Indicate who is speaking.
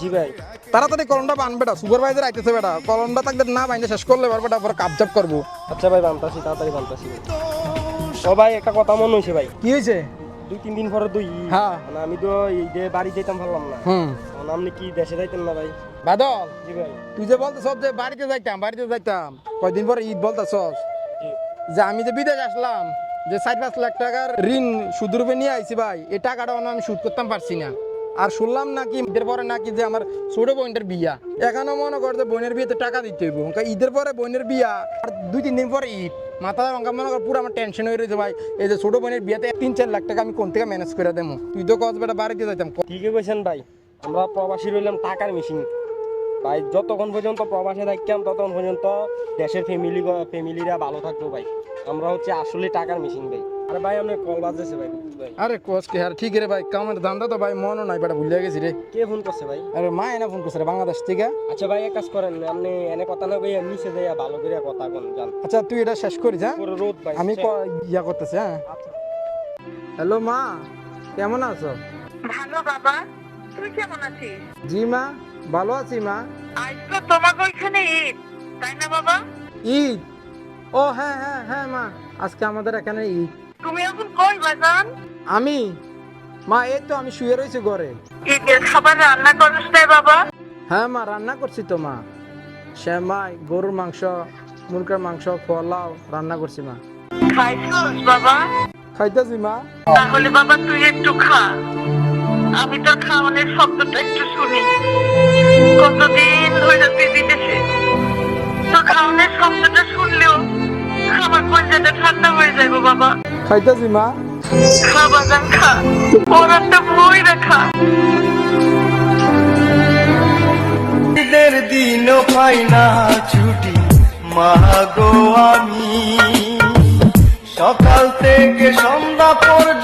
Speaker 1: জি ভাই।
Speaker 2: তাড়াতাড়ি কলমটা বান বেটা সুপারভাইজার আইতেছে বেটা। কলমটা না বাইন্দে শেষ করলে এবার বেটা পরে কাপজাপ করব।
Speaker 1: আচ্ছা ভাই বানতাছি তাড়াতাড়ি বানতাছি। ও ভাই একটা কথা মনে হয়েছে ভাই।
Speaker 2: কি হয়েছে
Speaker 1: দুই তিন দিন পরে দুই। ঈদ।
Speaker 2: হ্যাঁ।
Speaker 1: মানে আমি তো এই যে বাড়ি যেতাম পারলাম না।
Speaker 2: হুম।
Speaker 1: মানে আপনি কি দেশে যাইতেন না ভাই?
Speaker 2: বাদল
Speaker 1: জি ভাই।
Speaker 2: তুই যে বলতেছ যে বাড়িতে যাইতাম বাড়িতে যাইতাম কয়দিন পরে ঈদ বলতেছস।
Speaker 1: জি।
Speaker 2: যে আমি যে বিদেশ আসলাম যে চার পাঁচ লাখ টাকার ঋণ সুদরূপে নিয়ে আইছি ভাই এই টাকাটা আমি সুদ করতাম পারছি না। আর শুনলাম নাকি ঈদের পরে নাকি যে আমার ছোট বোনের বিয়া। এখানে মনে কর যে বোনের বিয়েতে টাকা দিতে হইব। ঈদের পরে বোনের বিয়া, আর দুই তিন দিন পরে ঈদ। মাথা অঙ্কা মনে কর পুরো আমার টেনশন হয়ে রয়েছে ভাই। এই যে ছোট বোনের বিয়েতে তিন চার লাখ টাকা আমি কোন থেকে ম্যানেজ করে দেবো? তুই তো কস বেটা বাড়িতে যাইতাম
Speaker 1: ঠিকই কইছেন ভাই, আমরা প্রবাসী রইলাম টাকার মেশিন ভাই, যতক্ষণ পর্যন্ত প্রবাসে থাকতাম, ততক্ষণ পর্যন্ত দেশের ফ্যামিলি ফ্যামিলিরা ভালো থাকতো ভাই। আমরা হচ্ছে আসলে টাকার মেশিন ভাই। আরে ভাই আপনার কল বাজতেছে ভাই
Speaker 2: আরে কস কে আর ঠিক রে ভাই কামের ধান্দা তো ভাই মনও নাই বেটা ভুলে গেছি রে।
Speaker 1: কে ফোন করছে ভাই?
Speaker 2: আরে মা এনে ফোন করছে রে বাংলাদেশ থেকে।
Speaker 1: আচ্ছা ভাই এক কাজ করেন আপনি এনে কথা না কইয়া নিচে যাইয়া ভালো করে কথা কোন জান
Speaker 2: আচ্ছা তুই এটা শেষ করিস হ্যাঁ?
Speaker 1: পুরো রোদ ভাই
Speaker 2: আমি ইয়া করতেছি হ্যাঁ?
Speaker 1: আচ্ছা।
Speaker 2: হ্যালো মা কেমন আছো?
Speaker 3: ভালো বাবা তুই কেমন আছিস?
Speaker 2: জি মা ভালো আছি মা।
Speaker 3: আজ তো তোমাকে ওইখানে ঈদ তাই না বাবা?
Speaker 2: ঈদ? ও হ্যাঁ হ্যাঁ হ্যাঁ মা। আজকে আমাদের এখানে ঈদ।
Speaker 3: তুমি এখন কই বাজান
Speaker 2: আমি? মা এই তো আমি শুয়ে রয়েছি ঘরে।
Speaker 3: ঈদের খাবার রান্না করিস তাই বাবা?
Speaker 2: হ্যাঁ মা রান্না করছি তো মা। শ্যামাই গরুর মাংস মুরগার মাংস পোলাও রান্না করছি মা।
Speaker 3: খাইছিস বাবা?
Speaker 2: খাইতেছি মা।
Speaker 3: তাহলে বাবা তুই একটু খা। আমি তোর খাওয়ানোর শব্দটা একটু শুনি। কতদিন ধরে তুই বিদেশে তোর খাওয়ানোর শব্দটা শুনলেও কলজাটা ঠান্ডা হয়ে যাবে বাবা।
Speaker 2: খাইতেছি মা।
Speaker 3: খা বাজান খা। ওর বই রাখা
Speaker 4: ঈদের দিনও পাই না ছুটি। মাগো আমি সকাল থেকে সন্ধ্যা পর্যন্ত